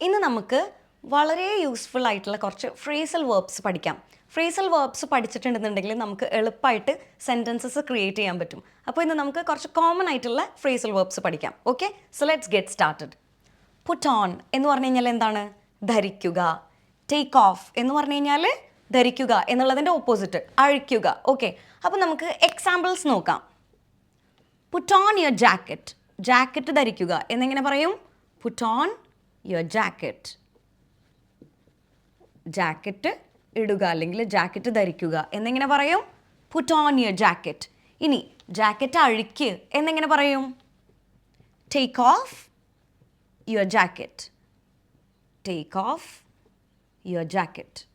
ഇന്ന് നമുക്ക് വളരെ യൂസ്ഫുൾ ആയിട്ടുള്ള കുറച്ച് ഫ്രേസൽ വേർബ്സ് പഠിക്കാം. ഫ്രേസൽ വേർബ്സ് പഠിച്ചിട്ടുണ്ടെന്നുണ്ടെങ്കിൽ നമുക്ക് എളുപ്പമായിട്ട് സെന്റൻസസ് ക്രിയേറ്റ് ചെയ്യാൻ പറ്റും. അപ്പോൾ ഇന്ന് നമുക്ക് കുറച്ച് കോമൺ ആയിട്ടുള്ള ഫ്രേസൽ വേർബ്സ് പഠിക്കാം. Okay so let's get started put on എന്ന് പറഞ്ഞു കഴിഞ്ഞാൽ എന്താണ്? ധരിക്കുക. ടേക്ക് ഓഫ് എന്ന് പറഞ്ഞു കഴിഞ്ഞാൽ ധരിക്കുക എന്നുള്ളതിന്റെ ഓപ്പോസിറ്റ് അഴിക്കുക. ഓക്കെ അപ്പോൾ നമുക്ക് എക്സാമ്പിൾസ് നോക്കാം. Put on your jacket jacket ധരിക്കുക. എന്നെങ്ങനെ പറയും? Put on your jacket jacket ഇടുക അല്ലെങ്കിൽ ജാക്കറ്റ് ധരിക്കുക. എന്നെങ്ങനെ പറയും? പുട്ട് ഓൺ യുവർ ജാക്കറ്റ് ഇനി ജാക്കറ്റ് അഴിക്ക് എന്നെങ്ങനെ പറയും? Take off your jacket take off your jacket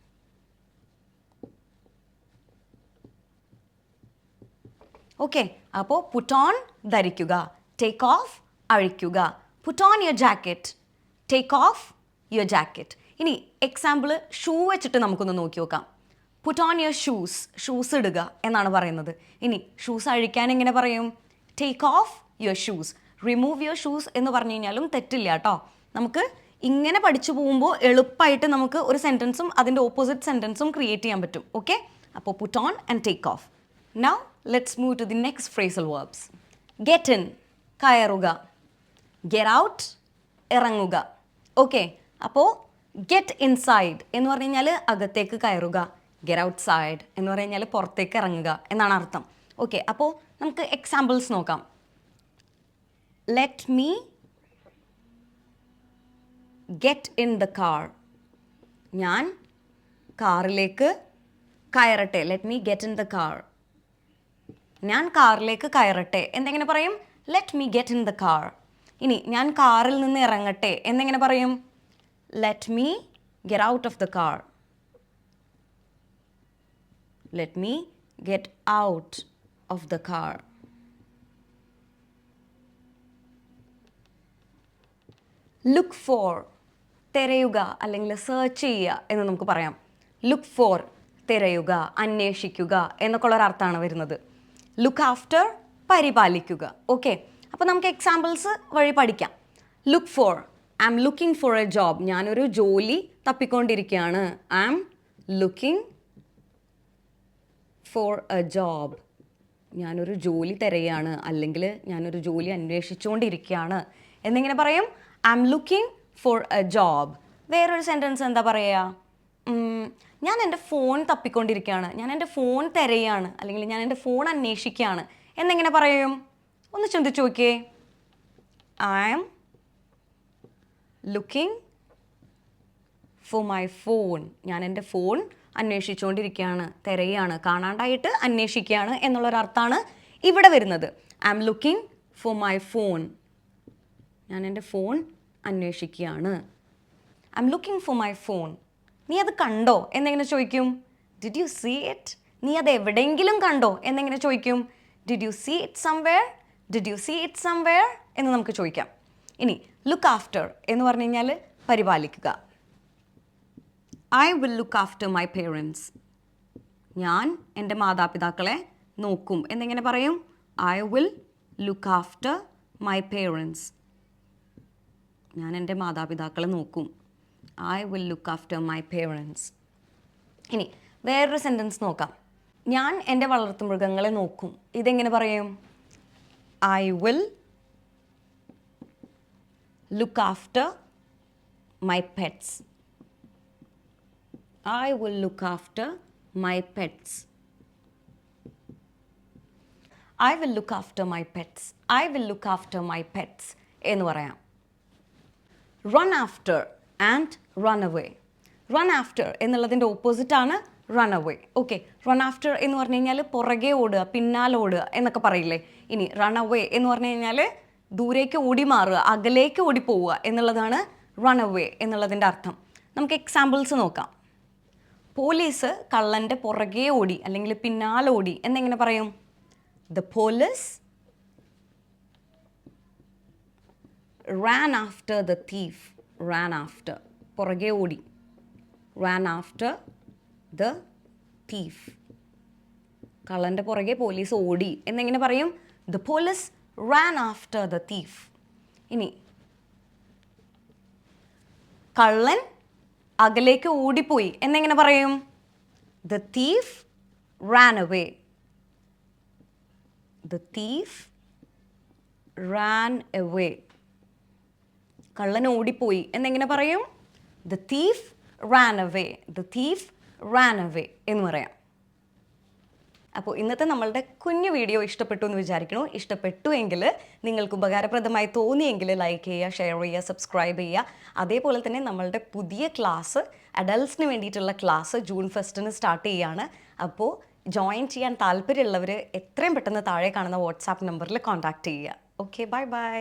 okay അപ്പോൾ പുട്ട് ഓൺ ധരിക്കുക. Take off അഴിക്കുക. Put on your jacket take off your jacket ഇനി എക്സാമ്പിൾ ഷൂ വെച്ചിട്ട് നമുക്കൊന്ന് നോക്കി നോക്കാം. Put on your shoes shoes ഇടുക എന്നാണ് പറയുന്നത്. ഇനി ഷൂസ് അഴിക്കാൻ എങ്ങനെ പറയും? Take off your shoes remove your shoes എന്ന് പറഞ്ഞു കഴിഞ്ഞാലും തെറ്റില്ല കേട്ടോ നമുക്ക് ഇങ്ങനെ പഠിച്ചു പോകുമ്പോൾ എളുപ്പമായിട്ട് നമുക്ക് ഒരു സെന്റൻസും അതിന്റെ ഓപ്പോസിറ്റ് സെന്റൻസും ക്രിയേറ്റ് ചെയ്യാൻ പറ്റും. ഓക്കെ അപ്പോൾ put on and take off now let's move to the next phrasal verbs get in കയറുക. ഗെറ്റ് ഔട്ട് ഇറങ്ങുക. ഓക്കെ അപ്പോൾ ഗെറ്റ് ഇൻസൈഡ് എന്ന് പറഞ്ഞു കഴിഞ്ഞാൽ അകത്തേക്ക് കയറുക. ഗെറ്റ് ഔട്ട് സൈഡ് എന്ന് പറഞ്ഞു കഴിഞ്ഞാൽ പുറത്തേക്ക് ഇറങ്ങുക എന്നാണ് അർത്ഥം. ഓക്കെ അപ്പോൾ നമുക്ക് എക്സാമ്പിൾസ് നോക്കാം. Let me get in the car ഞാൻ കാറിലേക്ക് കയറട്ടെ. Let me get in the car ഞാൻ കാറിലേക്ക് കയറട്ടെ. എന്തെങ്ങനെ പറയും? Let me get in the car ഇനി ഞാൻ കാറിൽ നിന്ന് ഇറങ്ങട്ടെ. എന്നെങ്ങനെ പറയും let me get out of the car let me get out of the car look for തിരയുക അല്ലെങ്കിൽ സെർച്ച് ചെയ്യുക എന്ന് നമുക്ക് പറയാം. ലുക്ക് ഫോർ തിരയുക അന്വേഷിക്കുക എന്നൊക്കെ ഉള്ളൊരർത്ഥമാണ് വരുന്നത്. ലുക്ക് ആഫ്റ്റർ പരിപാലിക്കുക. ഓക്കെ അപ്പോൾ നമുക്ക് എക്സാമ്പിൾസ് വഴി പഠിക്കാം. Look for I am looking for a job ഞാനൊരു ജോലി തപ്പിക്കൊണ്ടിരിക്കുകയാണ് I am looking for a job ഞാനൊരു ജോലി തിരയാണ്. അല്ലെങ്കിൽ ഞാനൊരു ജോലി അന്വേഷിച്ചുകൊണ്ടിരിക്കുകയാണ് എന്നിങ്ങനെ പറയും. I am looking for a job വേറൊരു സെന്റൻസ് എന്താ പറയുക ഞാൻ എന്റെ ഫോൺ തപ്പിക്കൊണ്ടിരിക്കുകയാണ് ഞാൻ എന്റെ ഫോൺ തിരയാണ്. അല്ലെങ്കിൽ ഞാൻ എന്റെ ഫോൺ അന്വേഷിക്കുകയാണ് എന്നെങ്ങനെ പറയും. ഒന്ന് ചിന്തിച്ചു നോക്കിയേ. I am looking for my phone ഞാൻ എന്റെ ഫോൺ അന്വേഷിച്ചുകൊണ്ടിരിക്കുകയാണ് തിരയാണ് കാണാണ്ടായിട്ട് അന്വേഷിക്കുകയാണ് എന്നുള്ളൊരർത്ഥമാണ് ഇവിടെ വരുന്നത്. I am looking for my phone ഞാൻ എന്റെ ഫോൺ അന്വേഷിക്കുകയാണ്. I am looking for my phone നീ അത് കണ്ടോ? എന്നെങ്ങനെ ചോദിക്കും? ഡിഡ് യു സീ ഇറ്റ് നീ അത് എവിടെയെങ്കിലും കണ്ടോ? എന്നെങ്ങനെ ചോദിക്കും? Did you see it somewhere did you see it somewhere എന്ന് നമുക്ക് ചോദിക്കാം. ഇനി ലുക്ക് ആഫ്റ്റർ എന്ന് പറഞ്ഞു കഴിഞ്ഞാൽ പരിപാലിക്കുക. I will look after my parents ഞാൻ എന്റെ മാതാപിതാക്കളെ നോക്കും. എന്നിങ്ങനെ പറയും. I will look after my parents ഞാൻ എന്റെ മാതാപിതാക്കളെ നോക്കും. I will look after my parents ഇനി വേറൊരു സെന്റൻസ് നോക്കാം. ഞാൻ എന്റെ വളർത്തുമൃഗങ്ങളെ നോക്കും. ഇതെങ്ങനെ പറയും? I will look after my pets I will look after my pets I will look after my pets I will look after my pets എന്ന് പറയാം run after and run away run after എന്നുള്ളതിന്റെ ആണ് run away okay run after എന്ന് പറഞ്ഞു കഴിഞ്ഞാൽ പുറകെ ഓടുക പിന്നാലെ ഓടുക എന്നൊക്കെ പറയില്ലേ? ഇനി റൺ അവേ എന്ന് പറഞ്ഞു കഴിഞ്ഞാൽ ദൂരേക്ക് ഓടി മാറുക അകലേക്ക് ഓടി പോവുക എന്നുള്ളതാണ് റൺ അവേ എന്നുള്ളതിന്റെ അർത്ഥം. നമുക്ക് എക്സാമ്പിൾസ് നോക്കാം. പോലീസ് കള്ളന്റെ പുറകെ ഓടി അല്ലെങ്കിൽ പിന്നാലെ ഓടി എന്നെങ്ങനെ പറയും? The police ran after the thief ran after പുറകെ ഓടി. റാൻ ആഫ്റ്റർ ദ തീഫ് കള്ളന്റെ പുറകെ പോലീസ് ഓടി. എന്നെങ്ങനെ പറയും the police ran after the thief ഇനി കള്ളൻ അകലേക്ക് ഓടിപ്പോയി. എന്നെങ്ങനെ പറയും the thief ran away the thief ran away കള്ളൻ ഓടിപ്പോയി. എന്നെങ്ങനെ പറയും the thief ran away the thief ran away എന്ന് പറയാം. അപ്പോൾ ഇന്നത്തെ നമ്മളുടെ കുഞ്ഞു വീഡിയോ ഇഷ്ടപ്പെട്ടു എന്ന് വിചാരിക്കണു ഇഷ്ടപ്പെട്ടു എങ്കിൽ നിങ്ങൾക്ക് ഉപകാരപ്രദമായി തോന്നിയെങ്കിൽ ലൈക്ക് ചെയ്യുക ഷെയർ ചെയ്യുക സബ്സ്ക്രൈബ് ചെയ്യുക. അതേപോലെ തന്നെ നമ്മളുടെ പുതിയ ക്ലാസ് അഡൽട്സിന് വേണ്ടിയിട്ടുള്ള ക്ലാസ് ജൂൺ ഫസ്റ്റിന് സ്റ്റാർട്ട് ചെയ്യുകയാണ് അപ്പോൾ ജോയിൻ ചെയ്യാൻ താല്പര്യമുള്ളവർ എത്രയും പെട്ടെന്ന് താഴെ കാണുന്ന വാട്സാപ്പ് നമ്പറിൽ കോൺടാക്റ്റ് ചെയ്യുക. Okay bye bye